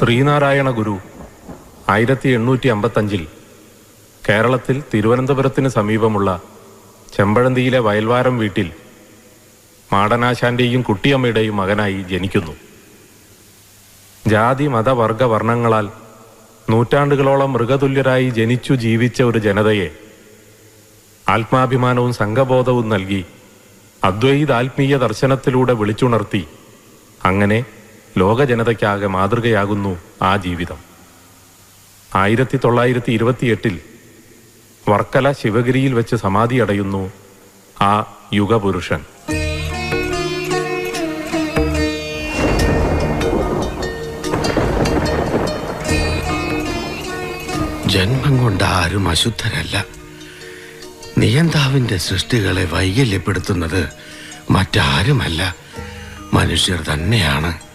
ശ്രീനാരായണ ഗുരു ആയിരത്തി എണ്ണൂറ്റി അമ്പത്തഞ്ചിൽ കേരളത്തിൽ തിരുവനന്തപുരത്തിന് സമീപമുള്ള ചെമ്പഴന്തിയിലെ വയൽവാരം വീട്ടിൽ മാടനാശാന്റെയും കുട്ടിയമ്മയുടെയും മകനായി ജനിക്കുന്നു. ജാതി മതവർഗ വർണങ്ങളാൽ നൂറ്റാണ്ടുകളോളം മൃഗതുല്യരായി ജനിച്ചു ജീവിച്ച ഒരു ജനതയെ ആത്മാഭിമാനവും സംഘബോധവും നൽകി അദ്വൈതാത്മീയ ദർശനത്തിലൂടെ വിളിച്ചുണർത്തി അങ്ങനെ ലോക ജനതയ്ക്കാകെ മാതൃകയാകുന്നു ആ ജീവിതം. ആയിരത്തി തൊള്ളായിരത്തി ഇരുപത്തിയെട്ടിൽ വർക്കല ശിവഗിരിയിൽ വെച്ച് സമാധിയടയുന്നു ആ യുഗപുരുഷൻ. ജന്മം കൊണ്ട് ആരും അശുദ്ധരല്ല. നിയന്താവിന്റെ സൃഷ്ടികളെ വൈകല്യപ്പെടുത്തുന്നത് മറ്റാരുമല്ല. മനുഷ്യർ തന്നെയാണ്.